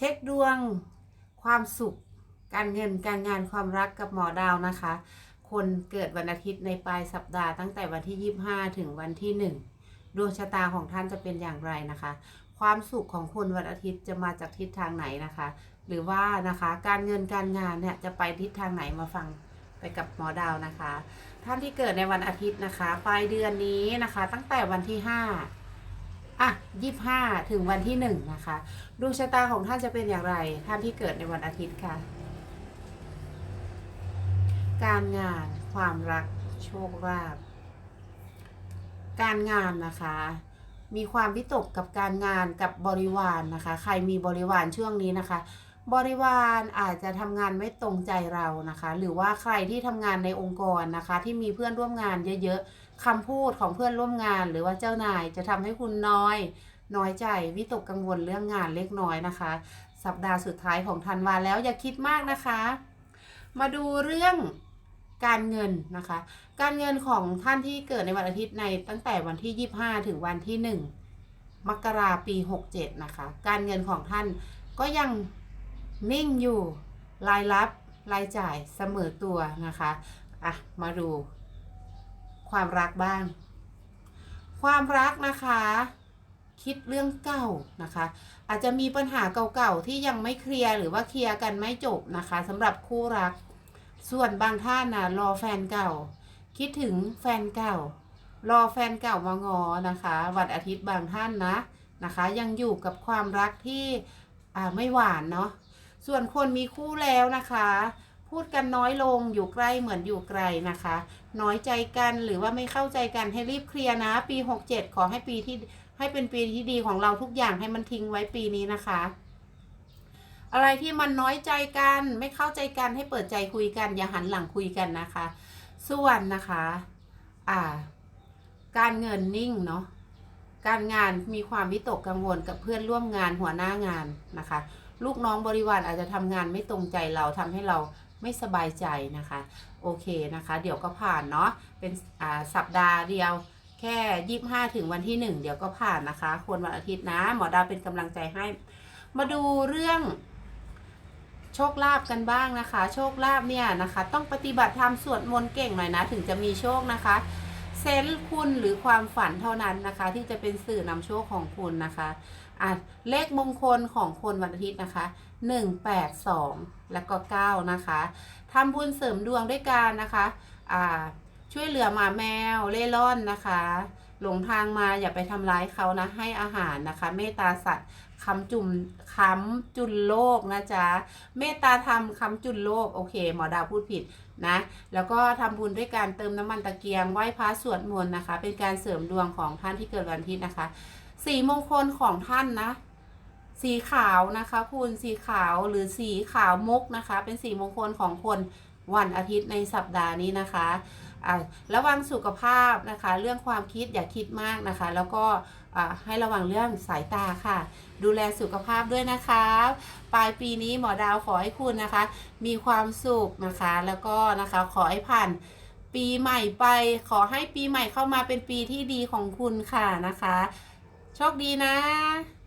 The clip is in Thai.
เช็คดวงความสุข การเงินการงานความรักกับหมอดาวนะคะ คนเกิดวันอาทิตย์ในปลายสัปดาห์ตั้งแต่วันที่ 25 ถึงวันที่ 1 ดวงชะตาของท่านจะเป็นอย่างไรนะคะ ความสุขของคนวันอาทิตย์จะมาจากทิศทางไหนนะคะ หรือว่านะคะการเงินการงานเนี่ยจะไปทิศทางไหนมาฟังไปกับหมอดาวนะคะ ท่านที่เกิดในวันอาทิตย์นะคะ ปลายเดือนนี้นะคะ ตั้งแต่วันที่ 5 อะยี่ห้าถึงวันที่หนึ่งนะคะดวงชะตาของท่านจะเป็นอย่างไร ท่านที่เกิดในวันอาทิตย์ค่ะ การงานความรักโชคลาภการงานนะคะ มีความวิตกกับการงานกับบริวารนนะคะ ใครมีบริวารช่วงนี้นะคะ บริวารอาจจะทำงานไม่ตรงใจเรานะคะ หรือว่าใครที่ทำงานในองค์กรนะคะ ที่มีเพื่อนร่วมงานเยอะๆคำพูดของเพื่อนร่วมงาน หรือว่าเจ้านายจะทำให้คุณน้อย น้อยใจวิตกกังวลเรื่องงานเล็กน้อยนะคะ สัปดาห์สุดท้ายของธันวาแล้วอย่าคิดมากนะคะ มาดูเรื่องการเงินนะคะ การเงินของท่านที่เกิดในวันอาทิตย์ในตั้งแต่วันที่ 25 ถึงวันที่ 1 มกราปี 67 นะคะ การเงินของท่านก็ยัง นิ่งอยู่รายรับรายจ่ายเสมอตัวนะคะอะมาดู ความรักบ้าง ความรักนะคะ คิดเรื่องเก่านะคะ อาจจะมีปัญหาเก่าๆที่ยังไม่เคลียร์หรือว่าเคลียร์กันไม่จบนะคะสำหรับคู่รัก ส่วนบางท่านนะรอแฟนเก่า คิดถึงแฟนเก่า รอแฟนเก่ามางอนะคะ วันอาทิตย์บางท่านนะนะคะ ยังอยู่กับความรักที่อ่าไม่หวานเนาะ ส่วนคนมีคู่แล้วนะคะ พูดกันน้อยลงอยู่ใกล้เหมือนอยู่ไกลนะคะ น้อยใจกันหรือว่าไม่เข้าใจกันให้รีบเคลียร์นะ ปี 67 ขอให้ปีที่ให้เป็นปีที่ดีของเราทุกอย่างให้มันทิ้งไว้ปีนี้นะคะ อะไรที่มันน้อยใจกัน ไม่เข้าใจกันให้เปิดใจคุยกัน อย่าหันหลังคุยกันนะคะ ส่วนนะคะ อ่า การเงินนิ่งเนาะการงานมีความวิตกกังวลกับเพื่อนร่วมงานหัวหน้างานนะคะ ลูกน้องบริวารอาจจะทำงานไม่ตรงใจเราทำให้เราไม่สบายใจนะคะ โอเคนะคะ เดี๋ยวก็ผ่านเนาะเป็นอ่าสัปดาห์เดียวแค่ยี่ห้าถึงวันที่หนึ่งเดี๋ยวก็ผ่านนะคะ ควรวันอาทิตย์นะ หมอดาวเป็นกำลังใจให้ มาดูเรื่องโชคลาภกันบ้างนะคะ โชคลาภเนี่ยนะคะ ต้องปฏิบัติธรรมสวดมนต์เก่งหน่อยนะ ถึงจะมีโชคนะคะ เซนส์คุณหรือความฝันเท่านั้นนะคะ ที่จะเป็นสื่อนำโชคของคุณนะคะอะเลขมงคลของคนวันอาทิตย์นะคะ1 8 2 แล้วก็ 9 นะคะทำบุญเสริมดวงด้วยการนะคะอ่าช่วยเหลือหมาแมวเล่ร่อนนะคะ หลงทางมาอย่าไปทำร้ายเขานะ ให้อาหารนะคะ เมตตาสัตว์คำจุมคำจุนโลกนะจ๊ะ เมตตาธรรมคำจุนโลก โอเค หมอดาวพูดผิดนะ แล้วก็ทำบุญด้วยการเติมน้ำมันตะเกียงไหว้พระสวดมนต์นะคะ เป็นการเสริมดวงของท่านที่เกิดวันอาทิตย์นะคะ สีมงคลของท่านนะ สีขาวนะคะ คุณสีขาวหรือสีขาวมุกนะคะ เป็นสีมงคลของคนวันอาทิตย์ในสัปดาห์นี้นะคะ ระวังสุขภาพนะคะ เรื่องความคิดอย่าคิดมากนะคะ แล้วก็ให้ระวังเรื่องสายตาค่ะ ดูแลสุขภาพด้วยนะคะ ปลายปีนี้หมอดาวขอให้คุณนะคะ มีความสุขนะคะ แล้วก็นะคะขอให้ผ่านปีใหม่ไป ขอให้ปีใหม่เข้ามาเป็นปีที่ดีของคุณค่ะนะคะ โชคดีนะ